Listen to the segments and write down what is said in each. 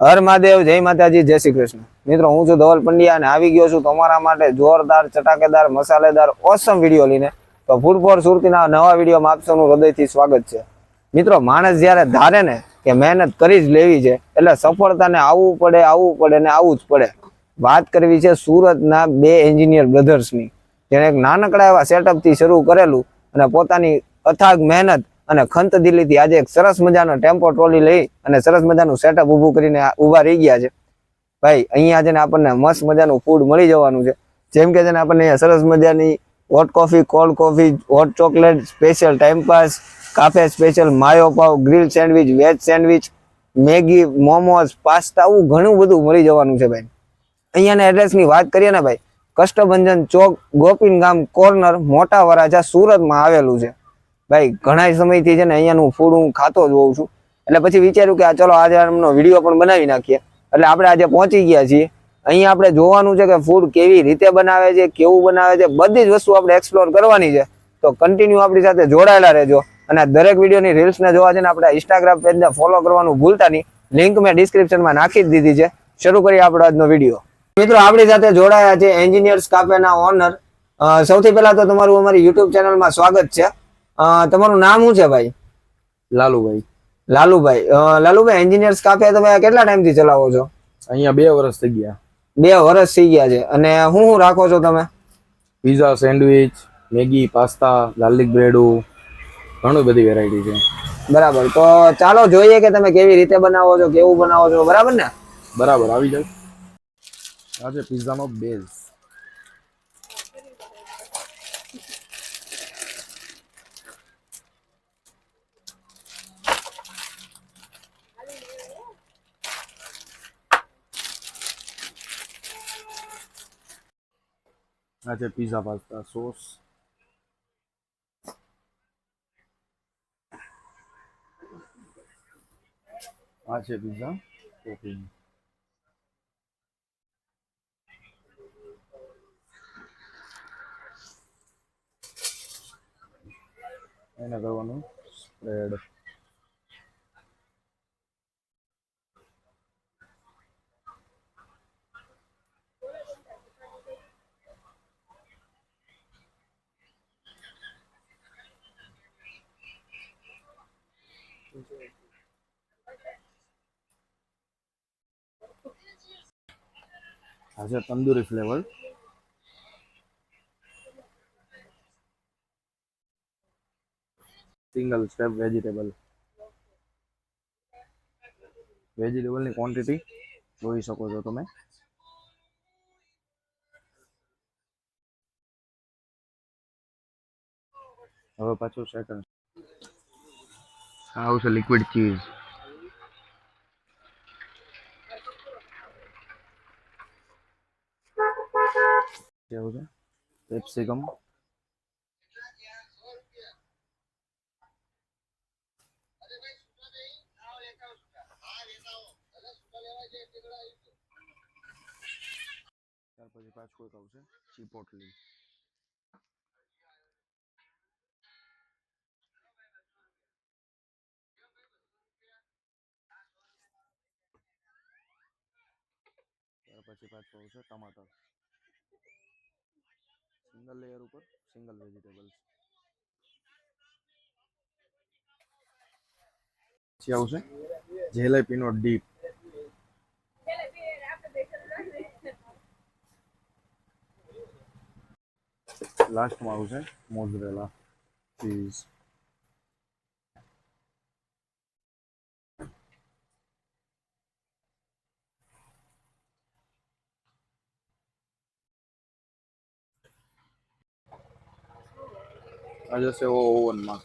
હર મહાદેવ, જય માતાજી, જય શ્રી કૃષ્ણ. મિત્રો, હું છું ધવલ પંડ્યા અને આવી ગયો છું તમારા માટે જોરદાર, ચટાકેદાર, મસાલેદાર ઓસમ વીડિયો લઈને. તો ફૂડ ફોર સુરતીના નવા વિડીયોમાં આપ હૃદયથી સ્વાગત છે. મિત્રો, માણસ જ્યારે ધારે ને કે મહેનત કરી જ લેવી છે, એટલે સફળતાને આવવું પડે આવવું પડે ને આવવું જ પડે. વાત કરવી છે સુરતના બે એન્જિનિયર બ્રધર્સની જેણે એક નાનકડા એવા સેટઅપથી શરૂ કરેલું અને પોતાની અથાગ મહેનત અને ખંત દિલ્હીથી આજે એક સરસ મજાનો ટેમ્પો ટ્રોલી લઈ અને સરસ મજાનું સેટઅપ ઊભું કરીને ઊભા રહી ગયા છે. ભાઈ, અહીંયા છે ને આપણને મસ્ત મજાનું ફૂડ મળી જવાનું છે. જેમ કે છે ને આપણને અહીંયા સરસ મજાની hot coffee cold coffee hot chocolate special time pass cafe special mayo pav grill sandwich veg sandwich Maggi momos pasta આવું ઘણું બધું મળી જવાનું છે ભાઈ. અહીંયાના એડ્રેસની વાત કરીએ ને ભાઈ, કષ્ટભંજન ચોક ગોપીન ગામ કોર્નર મોટા વરાછા સુરતમાં આવેલું છે. ભાઈ, ઘણા સમયથી છે ને અહીંયાનું ફૂડ હું ખાતો જ હોઉં છું. એટલે પછી વિચાર્યું કે આ ચલો આજે એમનો વીડિયો પણ બનાવી નાખીએ. એટલે આપણે આજે પહોંચી ગયા છીએ. અહીંયા આપણે જોવાનું છે કે ફૂડ કેવી રીતે બનાવે છે, કેવું બનાવે છે, બધી જ વસ્તુ આપણે એક્સપ્લોર કરવાની છે. તો કન્ટિન્યુ આપણી સાથે જોડાયેલા રહેજો. અને દરેક વિડીયોની રીલ્સને જોવા છે ને આપણે ઇન્સ્ટાગ્રામ પેજને ફોલો કરવાનું ભૂલતા નહીં. લિંક મેં ડિસ્ક્રિપ્શનમાં નાખી જ દીધી છે. શરૂ કરીએ આપણો આજનો વીડિયો મિત્રો, આપણી સાથે જોડાયા છે એન્જિનિયર્સ કાફેના ઓનર સૌથી પહેલા તો તમારું અમારી યુટ્યુબ ચેનલમાં સ્વાગત છે. તમારું નામ શું છે ભાઈ? લાલુભાઈ. લાલુભાઈ. લાલુભાઈ એન્જિનિયર્સ કાફે તમે કેટલા ટાઈમથી ચલાવો છો? અહીંયા બે વર્ષ થઈ ગયા. બે વર્ષ થઈ ગયા છે. અને શું શું રાખો છો તમે? Pizza sandwich Maggi pasta garlic બ્રેડું ઘણી બધી વેરાયટી છે. બરાબર. તો ચાલો જોઈએ કે તમે કેવી રીતે બનાવો છો કેવું બનાવો છો. બરાબર ને? બરાબર આવી જાય આજે પીઝાનો બેઝ આ છે પીઝા પાસ્તા સોસ આ છે પીઝા ટોપિંગ એને કરવાનું સ્પ્રેડ છે tandoori flavour single step vegetable વેજીટેબલની quantity જોઈ શકો છો તમે. હવે પાછું સેકન્ડ આવશે લિક્વિડ ચીઝ કેવું છે કેપ્સિકમ ત્યાર પછી પાછું એક આવશે. ચીપોટલી ત્યાર પછી પાછું આવશે ટમાટર. સિંગલ લેયર ઉપર સિંગલ વેજીટેબલ્સ પછી આવશે જેલેપીનો ડીપ. લાસ્ટમાં આવશે મોઝરેલા ચીઝ આ જશે ઓવનમાં.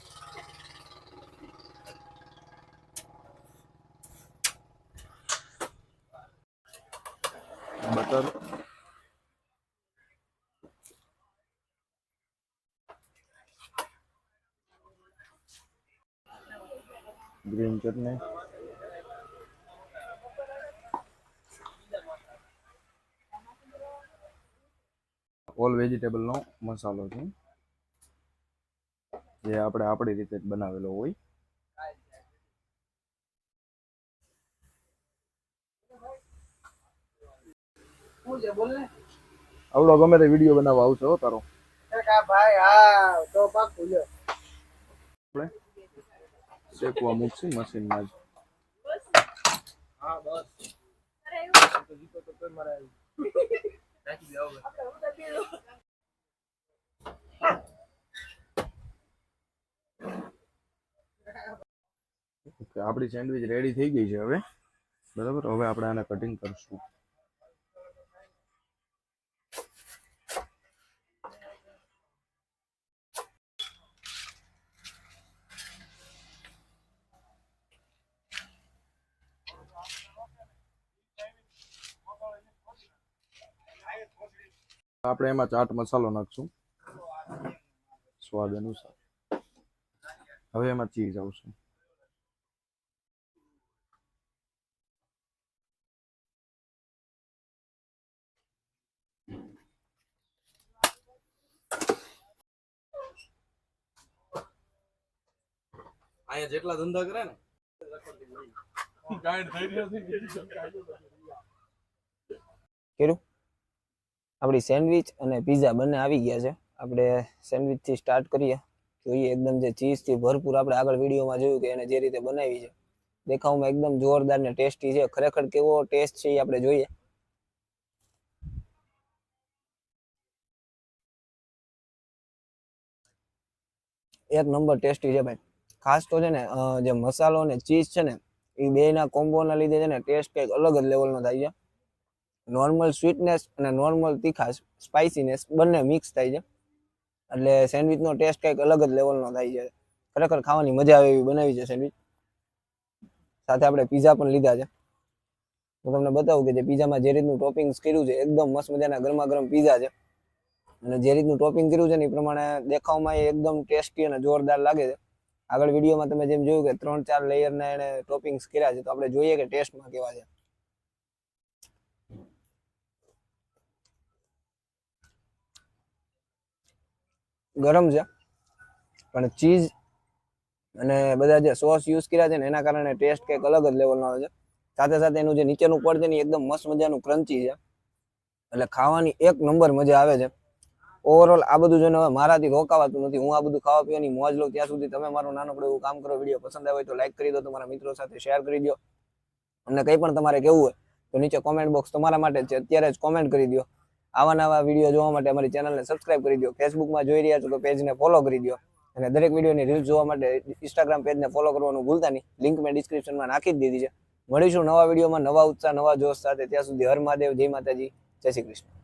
Butter green chutney. ઓલ વેજીટેબલનો મસાલો છે. જે આપણે આપણી રીતે જ બનાવેલો હોય. આવડો ગમે તે વીડિયો બનાવવા આવશે હો તારો. આપણે શેકવા મૂકશું મશીનમાં જ. ઓકે આપણી સેન્ડવિચ રેડી થઈ ગઈ છે હવે. બરાબર? હવે આપણે આને કટિંગ કરશું. આપણે એમાં ચાટ મસાલો નાખશું. સ્વાદ અનુસાર. હવે એમાં ચીઝ આવશે. અહીંયા જેટલા ધંધા કરે ને આપણી સેન્ડવિચ અને પીઝા બંને આવી ગયા છે. આપણે સેન્ડવિચથી સ્ટાર્ટ કરીએ. જોઈએ એકદમ જે ચીઝથી ભરપૂર આપણે આગળ વિડીયોમાં જોયું કે એને જે રીતે બનાવી છે. દેખાવમાં એકદમ જોરદાર ને ટેસ્ટી છે. ખરેખર કેવો ટેસ્ટ છે એ આપણે જોઈએ. એક નંબર ટેસ્ટી છે ભાઈ. ખાસ તો છે ને જે મસાલો અને ચીઝ છે ને, એ બેના કોમ્બોના લીધે છે ને ટેસ્ટ કંઈક અલગ જ લેવલનો થાય છે. નોર્મલ સ્વીટનેસ અને નોર્મલ તીખાશ સ્પાઇસીનેસ બંને મિક્સ થાય છે. એટલે સેન્ડવિચનો ટેસ્ટ કંઈક અલગ જ લેવલનો થાય છે. ખરેખર ખાવાની મજા આવે એવી બનાવી છે સેન્ડવિચ સાથે આપણે પીઝા પણ લીધા છે. હું તમને બતાવું કે જે પીઝામાં જે રીતનું ટોપિંગ્સ કર્યું છે, એકદમ મસ્ત મજાના ગરમા ગરમ પીઝા છે. અને જે રીતનું ટોપિંગ કર્યું છે ને, એ પ્રમાણે દેખાવમાં એ એકદમ ટેસ્ટી અને જોરદાર લાગે છે. આગળ વિડીયોમાં તમે જેમ જોયું કે ત્રણ, ચાર લેયરના એને ટોપિંગ્સ કર્યા છે, તો આપણે જોઈએ કે ટેસ્ટમાં કેવા છે. ગરમ છે, પણ ચીઝ અને બધા જે સોસ યુઝ કર્યા છે ને, એના કારણે ટેસ્ટ કંઈક અલગ જ લેવલનો આવે છે. સાથે સાથે એનું જે નીચેનું પડ છે ને એકદમ મસ્ત મજાનું ક્રન્ચી છે. એટલે ખાવાની એક નંબર મજા આવે છે. ઓવરઓલ આ બધું જોઈને હવે મારાથી રોકાવાતું નથી. હું આ બધું ખાવા પીવાની મોજ લઉં ત્યાં સુધી તમે મારું નાનકડું એવું કામ કરો વીડિયો પસંદ આવે તો લાઈક કરી દો, તમારા મિત્રો સાથે શેર કરી દો. અમને કંઈ પણ તમારે કેવું હોય તો નીચે કોમેન્ટ બોક્સ તમારા માટે છે. અત્યારે જ કોમેન્ટ કરી દો. આવા નવા વીડિયો જોવા માટે અમારી ચેનલને સબસ્ક્રાઇબ કરી દો. ફેસબુકમાં જોઈ રહ્યા છો તો પેજને ફોલો કરી દો. અને દરેક વિડીયોની રીલ્સ જોવા માટે ઇન્સ્ટાગ્રામ પેજને ફોલો કરવાનું ભૂલતા નહીં. લિંક મેં ડિસ્ક્રિપ્શનમાં નાખી જ દીધી છે. મળીશું નવા વિડીયોમાં નવા ઉત્સાહ, નવા જોશ સાથે. ત્યાં સુધી હર મહાદેવ, જય માતાજી, જય શ્રી કૃષ્ણ.